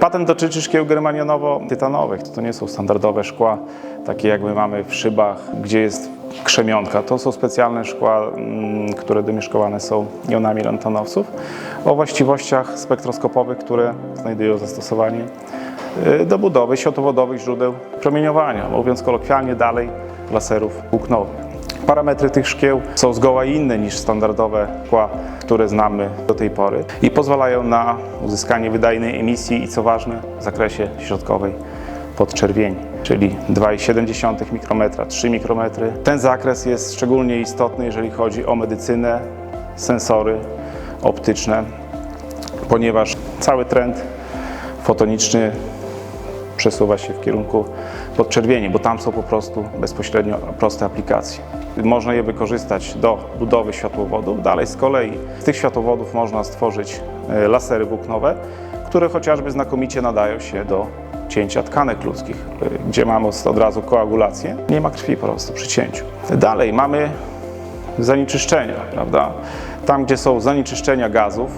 Patent dotyczy szkieł germanianowo-tytanowych. To nie są standardowe szkła, takie jak my mamy w szybach, gdzie jest krzemionka. To są specjalne szkła, mm, które domieszkowane są jonami rantanowców o właściwościach spektroskopowych, które znajdują zastosowanie y, do budowy światłowodowych źródeł promieniowania, mówiąc kolokwialnie dalej, laserów włóknowych. Parametry tych szkieł są zgoła inne niż standardowe szkła, które znamy do tej pory i pozwalają na uzyskanie wydajnej emisji i co ważne w zakresie środkowej podczerwieni, czyli 2,7 mikrometra, 3 mikrometry. Ten zakres jest szczególnie istotny, jeżeli chodzi o medycynę, sensory optyczne, ponieważ cały trend fotoniczny przesuwa się w kierunku podczerwieni, bo tam są po prostu bezpośrednio proste aplikacje. Można je wykorzystać do budowy światłowodów. Dalej z kolei z tych światłowodów można stworzyć e, lasery włóknowe, które chociażby znakomicie nadają się do cięcia tkanek ludzkich, e, gdzie mamy od razu koagulację. Nie ma krwi po prostu przy cięciu. Dalej mamy zanieczyszczenia, prawda? Tam, gdzie są zanieczyszczenia gazów,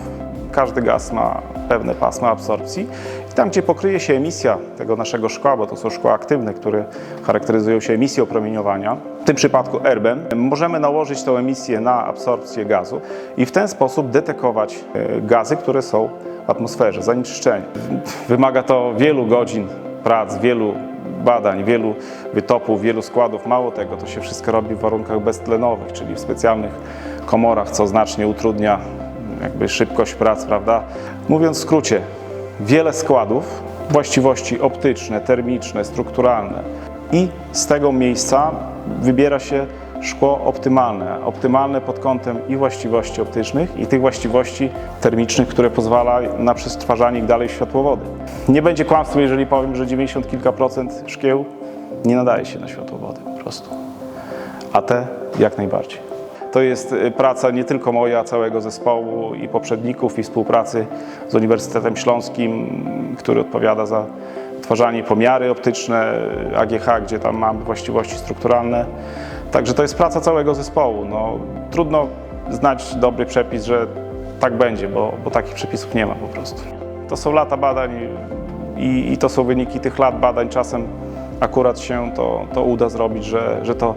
każdy gaz ma pewne pasma absorpcji tam, gdzie pokryje się emisja tego naszego szkła, bo to są szkła aktywne, które charakteryzują się emisją promieniowania, w tym przypadku erbem, możemy nałożyć tę emisję na absorpcję gazu i w ten sposób detekować e, gazy, które są w atmosferze, zanieczyszczenia. Wymaga to wielu godzin prac, wielu badań, wielu wytopów, wielu składów. Mało tego, to się wszystko robi w warunkach beztlenowych, czyli w specjalnych komorach, co znacznie utrudnia jakby szybkość prac, prawda? Mówiąc w skrócie, wiele składów, właściwości optyczne, termiczne, strukturalne i z tego miejsca wybiera się szkło optymalne. Optymalne pod kątem i właściwości optycznych, i tych właściwości termicznych, które pozwala na przestwarzanie ich dalej światłowody. Nie będzie kłamstwem, jeżeli powiem, że 90 kilka procent szkieł nie nadaje się na światłowody po prostu. A te jak najbardziej. To jest y, praca nie tylko moja, całego zespołu i poprzedników i współpracy z Uniwersytetem Śląskim, który odpowiada za odtwarzanie pomiary optyczne AGH, gdzie tam mamy właściwości strukturalne. Także to jest praca całego zespołu. No, trudno znać dobry przepis, że tak będzie, bo, bo takich przepisów nie ma po prostu. To są lata badań i, i to są wyniki tych lat badań. Czasem akurat się to, to uda zrobić, że, że to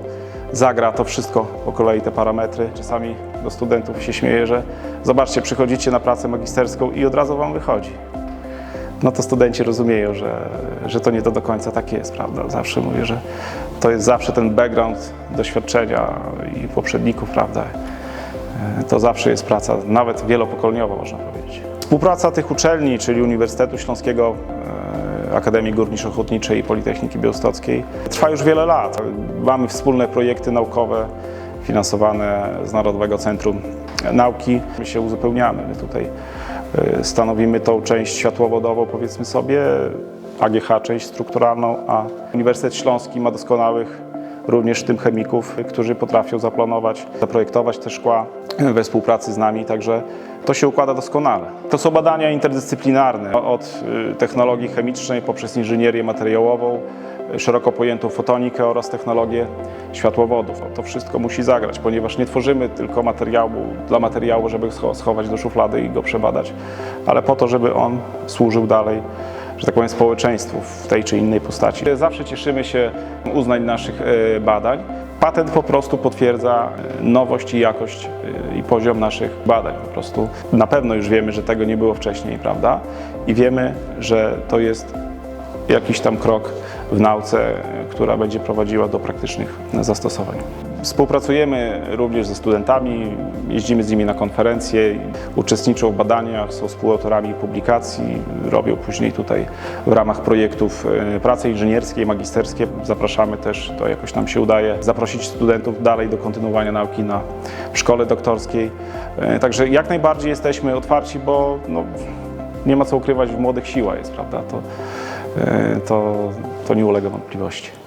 zagra to wszystko po kolei, te parametry. Czasami do studentów się śmieję, że zobaczcie, przychodzicie na pracę magisterską i od razu wam wychodzi. No to studenci rozumieją, że, że to nie to do końca tak jest, prawda? Zawsze mówię, że to jest zawsze ten background doświadczenia i poprzedników, prawda? E, To zawsze jest praca, nawet wielopokoleniowa można powiedzieć. Współpraca tych uczelni, czyli Uniwersytetu Śląskiego, e, Akademii Górniczo-Hutniczej i Politechniki Białostockiej, trwa już wiele lat. Mamy wspólne projekty naukowe finansowane z Narodowego Centrum Nauki. My się uzupełniamy. My tutaj e, stanowimy tą część światłowodową, powiedzmy sobie, AGH część strukturalną, a Uniwersytet Śląski ma doskonałych również tym chemików, którzy potrafią zaplanować, zaprojektować te szkła we współpracy z nami, także to się układa doskonale. To są badania interdyscyplinarne, od y, technologii chemicznej poprzez inżynierię materiałową, y, szeroko pojętą fotonikę oraz technologię światłowodów. To wszystko musi zagrać, ponieważ nie tworzymy tylko materiału dla materiału, żeby scho- schować do szuflady i go przebadać, ale po to, żeby on służył dalej że tak powiem, społeczeństwu w tej czy innej postaci. Zawsze cieszymy się uznań naszych e, badań. Patent po prostu potwierdza e, nowość i jakość e, i poziom naszych badań. Po prostu na pewno już wiemy, że tego nie było wcześniej, prawda? I wiemy, że to jest jakiś tam krok w nauce, która będzie prowadziła do praktycznych zastosowań. Współpracujemy również ze studentami, jeździmy z nimi na konferencje, uczestniczą w badaniach, są współautorami publikacji, robią później tutaj w ramach projektów e, prace inżynierskie, magisterskie. Zapraszamy też, to jakoś nam się udaje, zaprosić studentów dalej do kontynuowania nauki na szkole doktorskiej. E, Także jak najbardziej jesteśmy otwarci, bo no, nie ma co ukrywać, w młodych siła jest, prawda? To, e, to, to nie ulega wątpliwości.